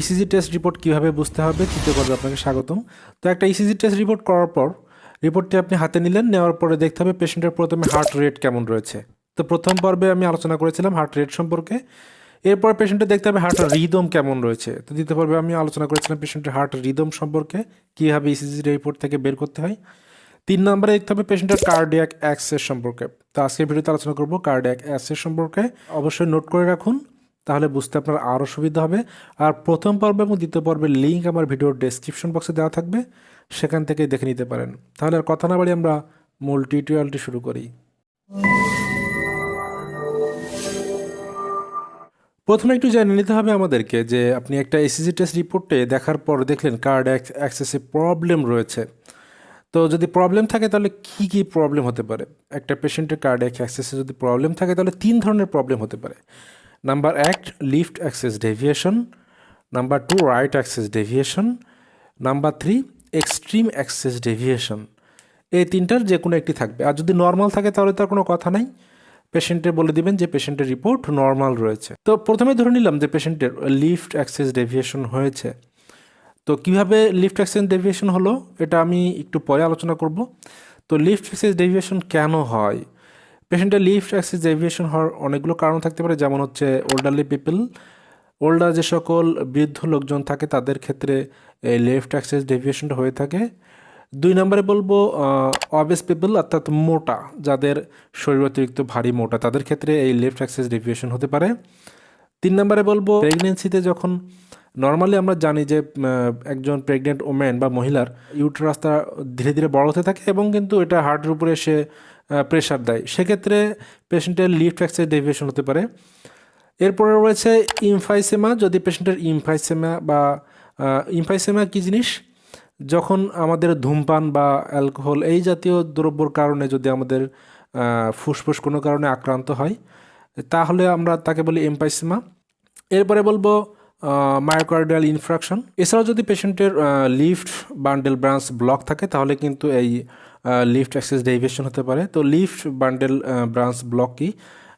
ECG test report কীভাবে বুঝতে হবে? তৃতীয় পর্বে আপনাকে স্বাগতম। তো একটা ইসিজি টেস্ট রিপোর্ট করার পর রিপোর্টটি আপনি হাতে নিলেন, নেওয়ার পরে দেখতে হবে পেশেন্টের প্রথমে হার্ট রেট কেমন রয়েছে। তো প্রথম পর্বে আমি আলোচনা করেছিলাম হার্ট রেট সম্পর্কে। এরপর পেশেন্টের দেখতে হবে হার্ট রিদম কেমন রয়েছে। তো দ্বিতীয় পর্বে আমি আলোচনা করেছিলাম পেশেন্টের হার্ট রিদম সম্পর্কে, কীভাবে ইসিজি রিপোর্ট থেকে বের করতে হয়। তিন নম্বরে দেখতে হবে পেশেন্টের কার্ডিয়াক অ্যাক্সেস সম্পর্কে। তো আজকের ভিডিওতে আলোচনা করব কার্ডিয়াক অ্যাক্সেস সম্পর্কে। অবশ্যই নোট করে রাখুন। তাহলে বুঝতে আপনার আরও সুবিধা হবে। আর প্রথম পর্ব এবং দ্বিতীয় পর্বের লিঙ্ক আমার ভিডিওর ডেসক্রিপশন বক্সে দেওয়া থাকবে, সেখান থেকে দেখে নিতে পারেন। তাহলে আর কথা না বাড়ি আমরা মূল টিউটোরিয়ালটি শুরু করি। প্রথমে একটু জেনে নিতে হবে আমাদেরকে যে আপনি একটা এসিজি টেস্ট রিপোর্টে দেখার পর দেখলেন কার্ড অ্যাক্সেসে প্রবলেম রয়েছে। তো যদি প্রবলেম থাকে তাহলে কি কি প্রবলেম হতে পারে? একটা পেশেন্টের কার্ডিয়াক অ্যাক্সেসে যদি প্রবলেম থাকে তাহলে তিন ধরনের প্রবলেম হতে পারে। নাম্বার এক left axis deviation number two right axis deviation number three extreme axis deviation এই তিনটার যে কোনো একটি থাকবে। আর যদি নর্মাল থাকে, তাহলে তার কোনো কথা নাই। পেশেন্টে বলে দিবেন যে পেশেন্টের রিপোর্ট নর্মাল রয়েছে। তো প্রথমে ধরে নিলাম যে পেশেন্টের লিফট অ্যাক্সেস ডেভিয়েশন হয়েছে। তো কীভাবে লিফট অ্যাক্সেস ডেভিয়েশন হলো, এটা আমি একটু পরে আলোচনা করব। তো লিফট অ্যাক্সেস ডেভিয়েশন কেন হয়? পেশেন্টের লিফট অ্যাক্সেস ডেভিয়েশন হওয়ার অনেকগুলো কারণ থাকতে পারে, যেমন হচ্ছে ওল্ডারলি পিপল ওল্ডার যে সকল বৃদ্ধ লোকজন থাকে, তাদের ক্ষেত্রে এই লেফট অ্যাক্সেস ডেভিয়েশনটা হয়ে থাকে। দুই নম্বরে বলব অবেস পিপল অর্থাৎ মোটা, যাদের শরীর অতিরিক্ত ভারী মোটা, তাদের ক্ষেত্রে এই লেফট অ্যাক্সেস ডেভিয়েশন হতে পারে। তিন নম্বরে বলব প্রেগনেন্সিতে যখন নর্মালি আমরা জানি যে একজন প্রেগনেন্ট ওম্যান বা মহিলার ইউটেরাসটা ধীরে ধীরে বড় হতে থাকে এবং কিন্তু এটা হার্টের উপরে এসে প্রেশার দেয়। সেক্ষেত্রে পেশেন্টের লিফট অ্যাক্সেস ডেভিয়েশন হতে পারে। এরপরে রয়েছে ইমফাইসেমা যদি পেশেন্টের ইমফাইসেমা বা ইমফাইসেমা কী জিনিস? যখন আমাদের ধূমপান বা অ্যালকোহল এই জাতীয় দ্রব্যর কারণে যদি আমাদের ফুসফুস কোনো কারণে আক্রান্ত হয়, তাহলে আমরা তাকে বলি এমপাইসেমা এরপরে বলব মায়োকার্ডিয়াল ইনফ্রাকশন এছাড়াও যদি পেশেন্টের লিফট, বান্ডেল, ব্রাঞ্চ ব্লক থাকে, তাহলে কিন্তু এই লিফট অ্যাক্সেস ডেভিয়েশন হতে পারে। তো লিফট বান্ডেল ব্রাঞ্চ ব্লক কি?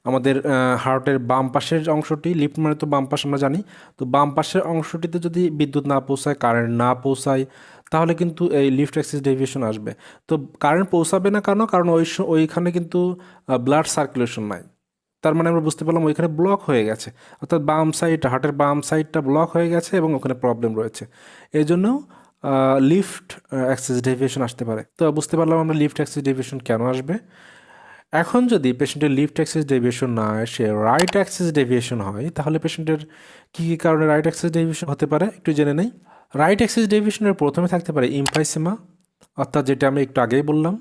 আমাদের হার্টের বাম পাশের অংশটি লিফট মানে তো বাম পাশ আমরা জানি। তো বাম পাশের অংশটিতে যদি বিদ্যুৎ না পৌঁছায় কারেন্ট না পৌঁছায়, তাহলে কিন্তু এই লিফট অ্যাক্সিস ডেভিয়েশন আসবে। তো কারেন্ট পৌঁছাবে না কেন? কারণ ওই ওইখানে কিন্তু ব্লাড সার্কুলেশন নাই। তার মানে আমরা বুঝতে পারলাম ওইখানে ব্লক হয়ে গেছে। অর্থাৎ বাম সাইড হার্টের বাম সাইডটা ব্লক হয়ে গেছে এবং ওখানে প্রবলেম রয়েছে। এই জন্য লিফট অ্যাক্সেস ডেভিয়েশন আসতে পারে। তো বুঝতে পারলাম আমরা লিফট অ্যাক্সেস ডেভিয়েশন কেন আসবে? এখন যদি পেশেন্টের লিফট অ্যাক্সেস ডেভিয়েশন না এসে রাইট অ্যাক্সেস ডেভিয়েশন হয়, তাহলে পেশেন্টের কী কী কারণে রাইট অ্যাক্সেস ডেভিয়েশন হতে পারে? একটু জেনে নেই। রাইট অ্যাক্সেস ডেভিয়েশনের প্রথমে থাকতে পারে ইমফাইসেমা অর্থাৎ যেটা আমি একটু আগেই বললাম,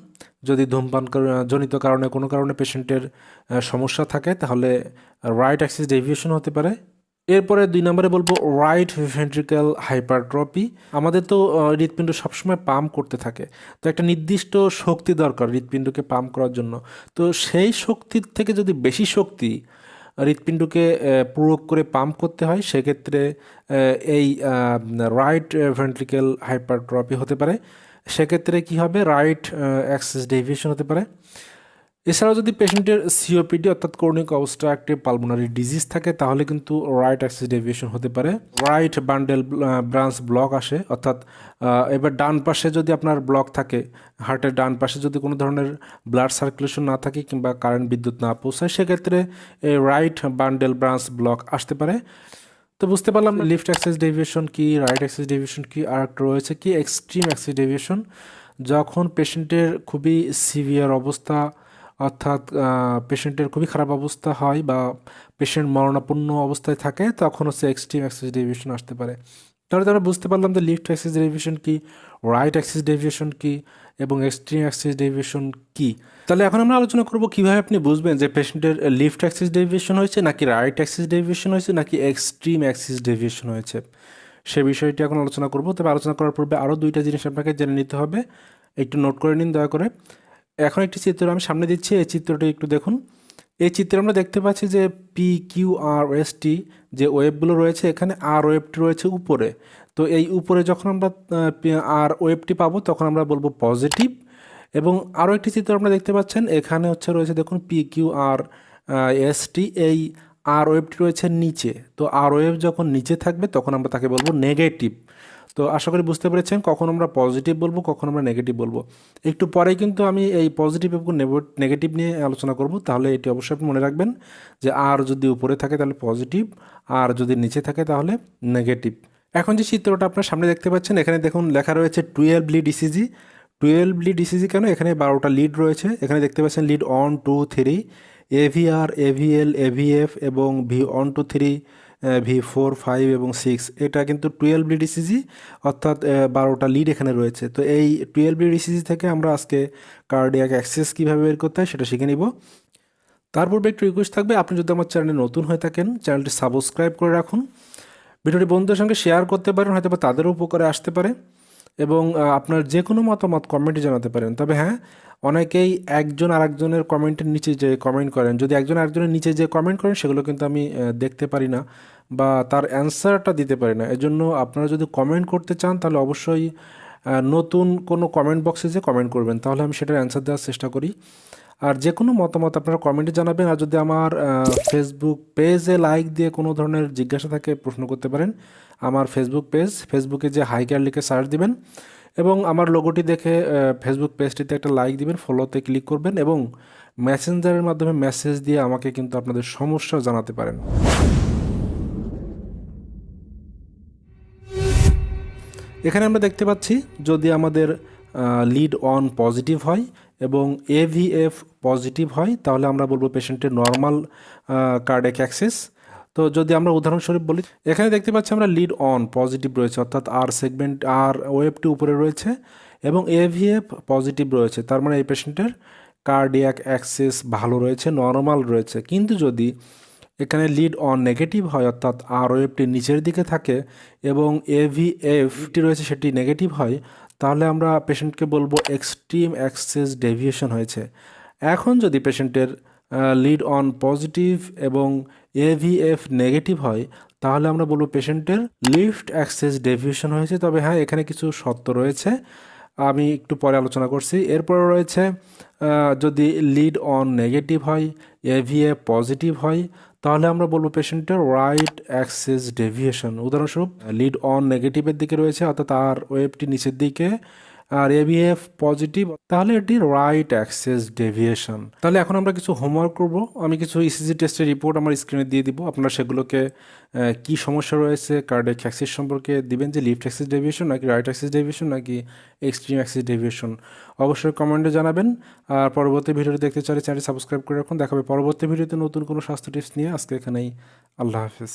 যদি ধূমপান জনিত কারণে কোনো কারণে পেশেন্টের সমস্যা থাকে, তাহলে রাইট অ্যাক্সেস ডেভিয়েশন হতে পারে। এরপরে দুই নম্বরে বলব রাইট ভেন্ট্রিক্যাল হাইপারট্রপি আমাদের তো হৃৎপিণ্ড সবসময় পাম্প করতে থাকে। তো একটা নির্দিষ্ট শক্তি দরকার হৃৎপিণ্ডকে পাম্প করার জন্য। তো সেই শক্তির থেকে যদি বেশি শক্তি হৃৎপিণ্ডকে প্রয়োগ করে পাম্প করতে হয়, সেক্ষেত্রে এই রাইট ভেন্ট্রিক্যাল হাইপারট্রপি হতে পারে। সেক্ষেত্রে কি হবে? রাইট অ্যাক্সেস ডেভিয়েশন হতে পারে। এছাড়াও যদি পেশেন্টের সিওপিডি, অর্থাৎ কর্নিক অবস্ট্রাকটিভ পালমোনারি ডিজিজ থাকে, তাহলে কিন্তু রাইট অ্যাক্সেস ডেভিয়েশন হতে পারে। রাইট বান্ডেল ব্রাঞ্চ ব্লক আসে, অর্থাৎ এবার ডান পাশে যদি আপনার ব্লক থাকে হার্টের ডান পাশে যদি কোনো ধরনের ব্লাড সার্কুলেশন না থাকে কিংবা কারেন্ট বিদ্যুৎ না পৌঁছায়, সেক্ষেত্রে রাইট বান্ডেল ব্রাঞ্চ ব্লক আসতে পারে। তো বুঝতে পারলাম লিফট অ্যাক্সেস ডেভিয়েশন কি রাইট অ্যাক্সেস ডেভিয়েশন কি, আর একটা রয়েছে কি এক্সট্রিম অ্যাক্সেস ডেভিয়েশন যখন পেশেন্টের খুবই সিভিয়ার অবস্থা অর্থাৎ পেশেন্টের খুবই খারাপ অবস্থা হয় বা পেশেন্ট মরণাপন্ন অবস্থায় থাকে তখন হচ্ছে এক্সট্রিম অ্যাক্সেস ডেভিয়েশন আসতে পারে। তাহলে আমরা বুঝতে পারলাম যে লিফট অ্যাক্সেস ডেভিয়েশন কী রাইট অ্যাক্সেস ডেভিয়েশন কী, এবং এক্সট্রিম অ্যাক্সেস ডেভিয়েশন কী। তাহলে এখন আমরা আলোচনা করব কীভাবে আপনি বুঝবেন যে পেশেন্টের লিফট অ্যাক্সেস ডেভিয়েশন হয়েছে, নাকি রাইট অ্যাক্সেস ডেভিয়েশন হয়েছে, নাকি এক্সট্রিম অ্যাক্সেস ডেভিয়েশন হয়েছে? সে বিষয়টি এখন আলোচনা করব। তবে আলোচনা করার পূর্বে আরও দুইটা জিনিস আপনাকে জেনে নিতে হবে। একটু নোট করে নিন, দয়া করে। এখন একটি চিত্র আমি সামনে দিচ্ছি, এই চিত্রটি একটু দেখুন। এই চিত্রে আমরা দেখতে পাচ্ছি যে P Q R S T যে ওয়েবগুলো রয়েছে, এখানে আর ওয়েবটি রয়েছে উপরে। তো এই উপরে যখন আমরা আর ওয়েবটি পাবো, তখন আমরা বলব পজিটিভ এবং আরও একটি চিত্র আপনারা দেখতে পাচ্ছেন, এখানে হচ্ছে রয়েছে দেখুন P Q R S T এই আর ওয়েবটি রয়েছে নিচে। তো আর ওয়েভ যখন নিচে থাকবে, তখন আমরা তাকে বলব নেগেটিভ তো আশা করি বুঝতে পেরেছেন কখন আমরা পজিটিভ বলব, কখন আমরা নেগেটিভ বলব। একটু পরেই কিন্তু আমি এই পজিটিভ এবং নেগেটিভ নিয়ে আলোচনা করব, তাহলে এটি অবশ্যই আপনি মনে রাখবেন যে আর যদি উপরে থাকে তাহলে পজিটিভ আর যদি নিচে থাকে তাহলে নেগেটিভ এখন যে চিত্রটা আপনার সামনে দেখতে পাচ্ছেন, এখানে দেখুন লেখা রয়েছে twelve lead ECG twelve lead ECG কেন? এখানে বারোটা লিড রয়েছে। এখানে দেখতে পাচ্ছেন lead one two three aVR aVL aVF এবং V one two three V four five এবং সিক্স এটা কিন্তু টুয়েলভ ডিসিজি অর্থাৎ বারোটা লিড এখানে রয়েছে। তো এই টুয়েলভ ডিসিজি থেকে আমরা আজকে কার্ডিয়াক অ্যাক্সেস কীভাবে বের করতে হয় সেটা শিখে নিব। তারপর একটু রিকোয়েস্ট থাকবে, আপনি যদি আমার চ্যানেলে নতুন হয়ে থাকেন চ্যানেলটি সাবস্ক্রাইব করে রাখুন। ভিডিওটি বন্ধুদের সঙ্গে শেয়ার করতে পারেন হয়তো বা তাদেরও উপকারে আসতে পারে। এবং আপনার যে কোনো মতামত কমেন্টে জানাতে পারেন। তবে হ্যাঁ অনেকেই একজন আরেকজনের কমেন্টের নিচে যে কমেন্ট করেন, যদি একজন আরেকজনের নিচে যে কমেন্ট করেন, সেগুলো কিন্তু আমি দেখতে পারি না বা তার অ্যান্সারটা দিতে পারি না। এজন্য আপনারা যদি কমেন্ট করতে চান, তাহলে অবশ্যই নতুন কোনো কমেন্ট বক্সে যে কমেন্ট করবেন, তাহলে আমি সেটার অ্যান্সার দেওয়ার চেষ্টা করি। আর যে কোনো মতামত আপনারা কমেন্টে জানাবেন, আর যদি আমার ফেসবুক পেজে লাইক দিয়ে কোনো ধরনের জিজ্ঞাসা থাকে, প্রশ্ন করতে পারেন। আমার ফেসবুক পেজ ফেসবুকে যে হাই কেয়ার লিখে সার্চ দিবেন, এবং আমার লোগোটি দেখে ফেসবুক পেজটিতে একটা লাইক দিবেন ফলোতে ক্লিক করবেন, এবং মেসেঞ্জারের মাধ্যমে মেসেজ দিয়ে আমাকে কিন্তু আপনাদের সমস্যা জানাতে পারেন। এখানে আমরা দেখতে পাচ্ছি যদি আমাদের লিড অন পজিটিভ হয় এবং এভিএফ পজিটিভ হয়, তাহলে আমরা বলব পেশেন্টের নর্মাল কার্ডিয়াক অ্যাক্সেস তো যদি আমরা উদাহরণস্বরূপ বলি, এখানে দেখতে পাচ্ছি আমরা লিড অন পজিটিভ রয়েছে, অর্থাৎ আর সেগমেন্ট আর ওয়েবটি উপরে রয়েছে এবং এভিএফ পজিটিভ রয়েছে, তার মানে এই পেশেন্টের কার্ডিয়াক অ্যাক্সেস ভালো রয়েছে নর্মাল রয়েছে। কিন্তু যদি এখানে লিড অন নেগেটিভ হয়, অর্থাৎ আর ওয়েভটি নিচের দিকে থাকে এবং এভিএফটি রয়েছে সেটি নেগেটিভ হয়, তাহলে আমরা পেশেন্টকে বলব এক্সট্রিম অ্যাক্সেস ডেভিয়েশন হয়েছে। এখন যদি পেশেন্টের লিড অন পজিটিভ এবং এভিএফ নেগেটিভ হয়, তাহলে আমরা বলব পেশেন্টের লিফট অ্যাক্সেস ডেভিয়েশন হয়েছে। তবে হ্যাঁ এখানে কিছু শর্ত রয়েছে, আমি একটু পরে আলোচনা করছি। এরপর রয়েছে যদি লিড অন নেগেটিভ হয় এভিএ পজিটিভ হয় তাহলে আমরা বলব পেশেন্টের রাইট অ্যাক্সেস ডেভিয়েশন উদাহরণস্বরূপ লিড অন নেগেটিভের দিকে রয়েছে, অর্থাৎ তার ওয়েবটি নিচের দিকে আর এবিএফ পজিটিভ তাহলে এটি রাইট অ্যাক্সেস ডেভিয়েশন তাহলে এখন আমরা কিছু হোমওয়ার্ক করব। আমি কিছু ইসিজি টেস্টের রিপোর্ট আমার স্ক্রিনে দিয়ে দিব। আপনারা সেগুলোকে কি সমস্যা রয়েছে কার্ডিয়াক অ্যাক্সেস সম্পর্কে দিবেন যে লিফট অ্যাক্সেস ডেভিয়েশন নাকি রাইট অ্যাক্সেস ডেভিয়েশন নাকি এক্সট্রিম অ্যাক্সেস ডেভিয়েশন অবশ্যই কমেন্টে জানাবেন। আর পরবর্তী ভিডিওটি দেখতে চাইলে চ্যানেল সাবস্ক্রাইব করে রাখুন। দেখাবে পরবর্তী ভিডিওতে নতুন কোনো স্বাস্থ্য টিপস নিয়ে। আজকে এখানেই। আল্লাহ হাফেজ।